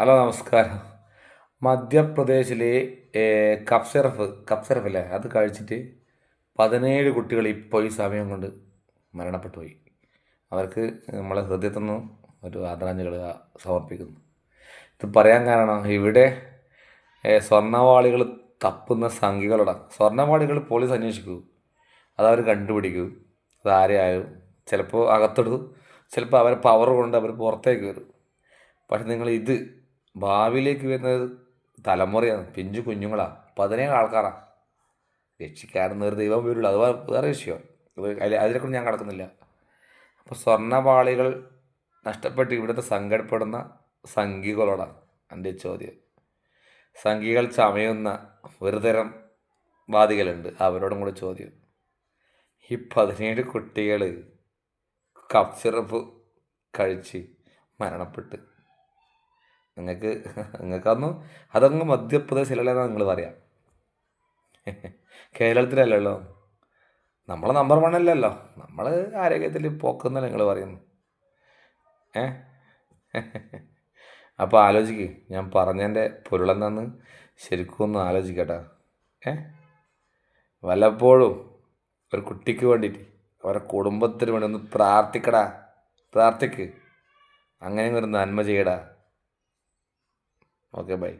Hello നമസ്കാരം. മധ്യപ്രദേശിലെ കപ്സറഫ് കപ്സറഫ് അല്ലേ അത് കഴിച്ചിട്ട് പതിനേഴ് കുട്ടികൾ ഇപ്പോൾ ഈ സമയം കൊണ്ട് മരണപ്പെട്ടു പോയി. അവർക്ക് നമ്മളെ ഹൃദയത്തിൽ നിന്ന് ഒരു ആദരാഞ്ജലികൾ സമർപ്പിക്കുന്നു. ഇത് പറയാൻ കാരണം ഇവിടെ സ്വർണവാളികൾ തപ്പുന്ന സംഖ്യകളുടെ സ്വർണവാളികൾ പോലീസ് അന്വേഷിക്കൂ. അതവർ കണ്ടുപിടിക്കൂ. അതാരെയായാലും ചിലപ്പോൾ അകത്തിടും. ചിലപ്പോൾ അവരെ പവർ കൊണ്ട് അവർ പുറത്തേക്ക് വരും. പക്ഷെ നിങ്ങൾ ഇത് ഭാവിയിലേക്ക് വരുന്നത് തലമുറയാണ്. പിഞ്ചു കുഞ്ഞുങ്ങളാണ് പതിനേഴ് ആൾക്കാരാണ് രക്ഷിക്കാനും ഒരു ദൈവം വരുള്ളൂ. അത് വേറെ വിഷയം. അത് അതിനെക്കൊണ്ട് ഞാൻ കടക്കുന്നില്ല. അപ്പോൾ സ്വർണപാളികൾ നഷ്ടപ്പെട്ട് ഇവിടുത്തെ സങ്കടപ്പെടുന്ന സംഘികളോടാണ് എന്റെ ചോദ്യം. സംഘികൾ ചമയുന്ന ഒരു തരം വാദികളുണ്ട് അവരോടും കൂടെ ചോദ്യം. ഈ പതിനേഴ് കുട്ടികൾ കഫ് സിറപ്പ് കഴിച്ച് മരണപ്പെട്ട്. നിങ്ങൾക്ക് നിങ്ങൾക്കന്ന് അതങ്ങ് മധ്യപ്രദേശിലല്ലെന്ന് നിങ്ങൾ പറയാം. കേരളത്തിലല്ലല്ലോ. നമ്മൾ നമ്പർ വൺ അല്ലല്ലോ. നമ്മൾ ആരോഗ്യത്തിൽ പോക്കുന്നല്ല നിങ്ങൾ പറയുന്നു. ഏ? അപ്പോൾ ആലോചിക്ക്. ഞാൻ പറഞ്ഞതിന്റെ പൊരുളെന്താന്ന് ശരിക്കും ഒന്ന് ആലോചിക്കട്ടെ. ഏ? വല്ലപ്പോഴും ഒരു കുട്ടിക്ക് വേണ്ടിയിട്ട് അവരുടെ കുടുംബത്തിന് വേണ്ടി ഒന്ന് പ്രാർത്ഥിക്കടാ. പ്രാർത്ഥിക്ക്. അങ്ങനെ ഒരു നന്മ ചെയ്യടാ. Okay bye.